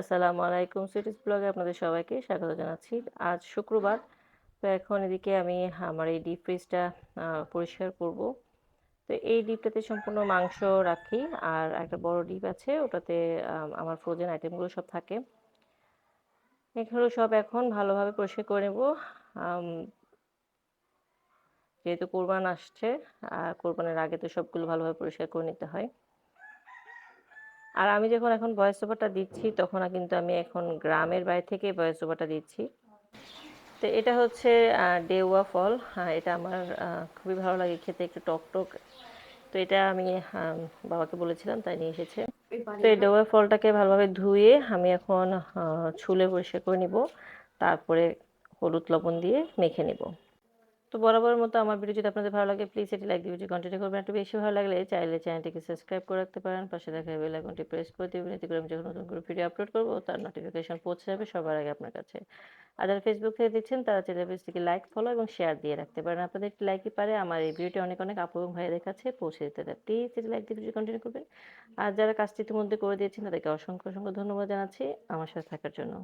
আসসালামু আলাইকুম। সিটিজ ব্লগে আপনাদের সবাইকে স্বাগত জানাচ্ছি। আজ শুক্রবার, তো এখন এদিকে আমি আমার এই ডিপ ফ্রিজটা পরিষ্কার করব। তো এই ডিপটাতে সম্পূর্ণ মাংস রাখি, আর একটা বড় ডিপ আছে, ওটাতে আমার ফ্রোজেন আইটেমগুলো সব থাকে। এগুলো সব এখন ভালোভাবে পরিষ্কার করে নেব। যেহেতু কোরবান আসছে, আর কোরবানের আগে তো সবগুলো ভালোভাবে পরিষ্কার করে নিতে হয়। আর আমি যখন এখন ভয়েস ওভারটা দিচ্ছি, তখন কিন্তু আমি এখন গ্রামের বাইরে থেকে ভয়েস ওভারটা দিচ্ছি। তো এটা হচ্ছে ডেউয়া ফল হ্যাঁ এটা আমার খুবই ভালো লাগে খেতে, একটু টক টক। তো এটা আমি বাবাকে বলেছিলাম, তাই নিয়ে এসেছে। তো এই ডেওয়া ফলটাকে ভালোভাবে ধুয়ে আমি এখন ছুলে পরিষ্কার করে নিব। তারপরে হলুদ লবণ দিয়ে মেখে নিব। তো বরাবরের মতো আমার ভিডিও যদি আপনাদের ভালো লাগে প্লিজ এটি লাইক ভিডিও কন্টিনিউ করবেন। একটু বেশি ভালো লাগলে চাইলে চ্যানেলটিকে সাবস্ক্রাইব করে রাখতে পারেন। পাশে দেখা বেল আইকনটি প্রেস করে দেবেন এতে করে আমি যখন নতুন করে ভিডিও আপলোড করব, তার নোটিফিকেশন পৌঁছে যাবে সবার আগে আপনার কাছে। আর যারা ফেসবুক থেকে দেখছেন, তারা চ্যানেল পেজটিকে লাইক ফলো এবং শেয়ার দিয়ে রাখতে পারেন। আপনাদের একটি লাইকই পারে, আমার এই ভিডিওটি অনেক অনেক আপু এবং ভাইয়াদের কাছে পৌঁছে দিতে দেয় প্লিজ এটি লাইক দিয়ে ভিডিও কন্টিনিউ করবেন। আর যারা কাজটি ইতিমধ্যে করে দিয়েছেন, তাদেরকে অসংখ্য অসংখ্য ধন্যবাদ জানাচ্ছি আমার সাথে থাকার জন্য।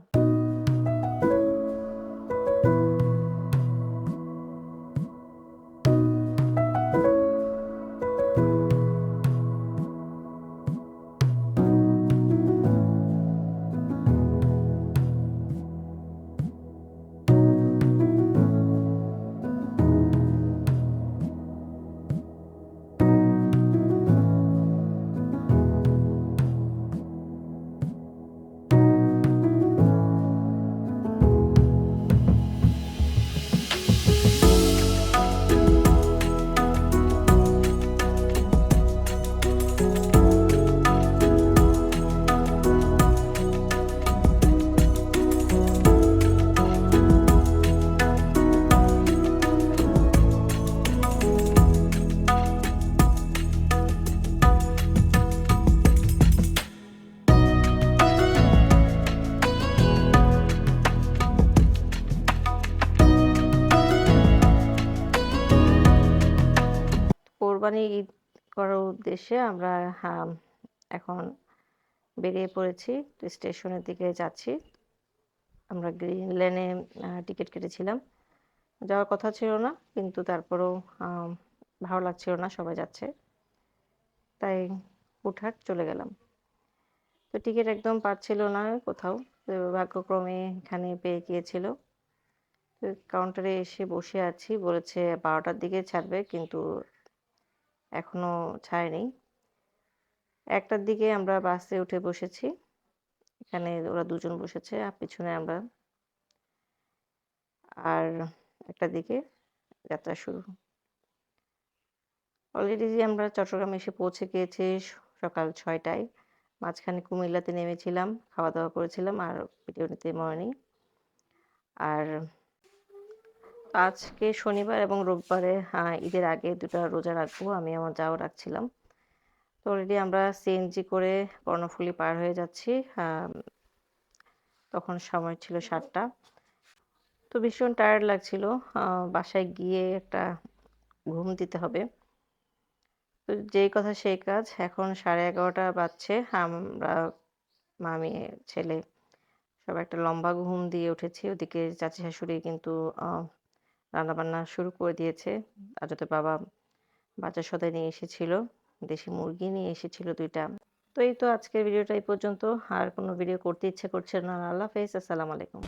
কোরবানি ঈদ করার উদ্দেশ্যে আমরা এখন বেরিয়ে পড়েছি। স্টেশনের দিকে যাচ্ছি। আমরা গ্রিন লেনে টিকিট কেটেছিলাম। যাওয়ার কথা ছিল না, কিন্তু তারপরেও ভালো লাগছিল না, সবাই যাচ্ছে। তাই হুটহাট চলে গেলাম। তো টিকিট একদম পাচ্ছিল না কোথাও। ভাগ্যক্রমে এখানে পেয়ে গিয়েছিল। কাউন্টারে এসে বসে আছি। বলেছে বারোটার দিকে ছাড়বে, কিন্তু এখনও ছাড়েনি। একটার দিকে আমরা বাসে উঠে বসেছি। এখানে ওরা দুজন বসেছে, আর পিছনে আমরা। আর একটা দিকে যাত্রা শুরু। অলরেডি যে আমরা চট্টগ্রামে এসে পৌঁছে গিয়েছি সকাল ছয়টায়। মাঝখানে কুমিল্লাতে নেমেছিলাম, খাওয়া দাওয়া করেছিলাম, আর ভিডিও মনে আর আজকে শনিবার এবং রোববারে আহ, ঈদের আগে দুটো রোজা রাখব আমি আমার যাও রাখছিলাম। তো অলরেডি আমরা সিএনজি করে কর্ণফুলী পার হয়ে যাচ্ছি তখন সময় ছিল সাতটা। তো ভীষণ টায়ার্ড লাগছিল বাসায় গিয়ে একটা ঘুম দিতে হবে। তো যেই কথা সেই কাজ এখন সাড়ে এগারোটা বাজছে আমরা মামি ছেলে সব একটা লম্বা ঘুম দিয়ে উঠেছি ওদিকে চাচি শাশুড়ি কিন্তু রান্নাবান্না শুরু করে দিয়েছে। যাতে বাবা বাচ্চা সদাই নিয়ে এসেছিল, দেশি মুরগি নিয়ে এসেছিল দুইটা। তো এই তো আজকের ভিডিওটা এই পর্যন্ত। আর কোনো ভিডিও করতে ইচ্ছে করছে না। আল্লাহ হাফেজ, আসসালামু আলাইকুম।